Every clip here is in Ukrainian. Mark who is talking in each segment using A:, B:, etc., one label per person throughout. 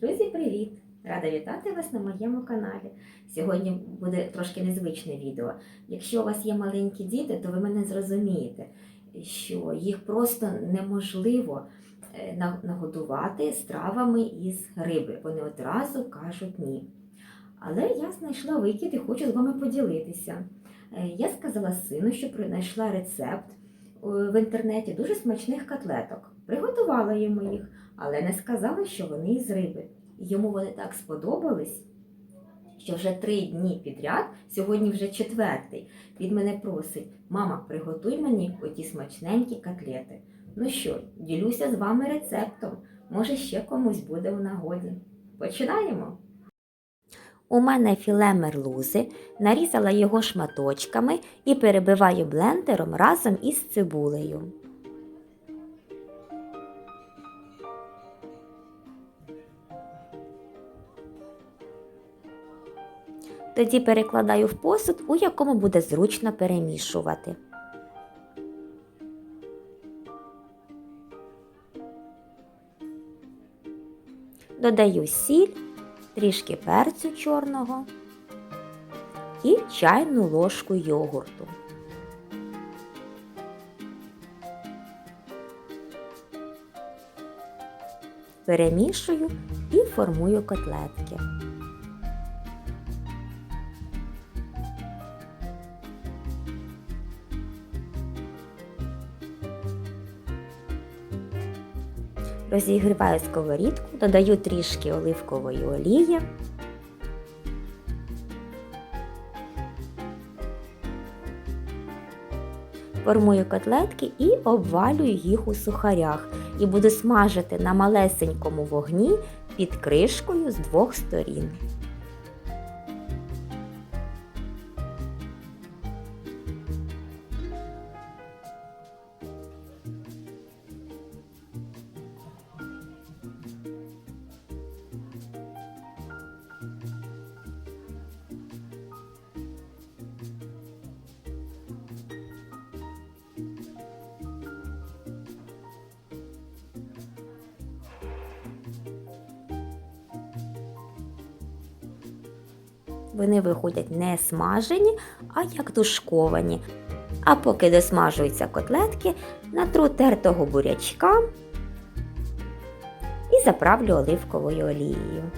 A: Друзі, привіт! Рада вітати вас на моєму каналі. Сьогодні буде трошки незвичне відео. Якщо у вас є маленькі діти, то ви мене зрозумієте, що їх просто неможливо е, на- нагодувати стравами із риби. Вони одразу кажуть ні. Але я знайшла викид і хочу з вами поділитися. Е, Я сказала сину, що знайшла рецепт е, в інтернеті дуже смачних котлеток. Приготувала йому їх але не сказала, що вони із риби. Йому вони так сподобались, що вже три дні підряд, сьогодні вже четвертий, він мене просить: мама, приготуй мені оті смачненькі котлети. Ну що, ділюся з вами рецептом. Може, ще комусь буде у нагоді. Починаємо. У мене філе мерлузи, нарізала його шматочками і перебиваю блендером разом із цибулею. Тоді перекладаю в посуд, у якому буде зручно перемішувати. Додаю сіль, трішки перцю чорного і чайну ложку йогурту. Перемішую і формую котлетки. Розігріваю сковорідку, додаю трішки оливкової олії. Формую котлетки і обвалюю їх у сухарях і буду смажити на малесенькому вогні під кришкою з двох сторін. Вони виходять не смажені, а як тушковані. А поки досмажуються котлетки, натру тертого бурячка і заправлю оливковою олією.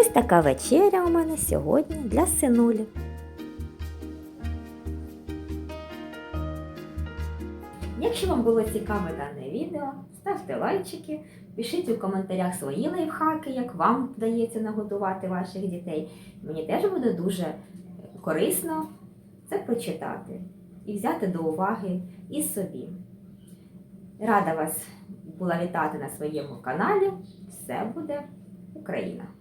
A: Ось така вечеря у мене сьогодні для синулі. Якщо вам було цікаве дане відео, ставте лайчики, пишіть у коментарях свої лайфхаки, як вам вдається нагодувати ваших дітей. Мені теж буде дуже корисно це прочитати і взяти до уваги і собі. Рада вас була вітати на своєму каналі. Все буде Україна!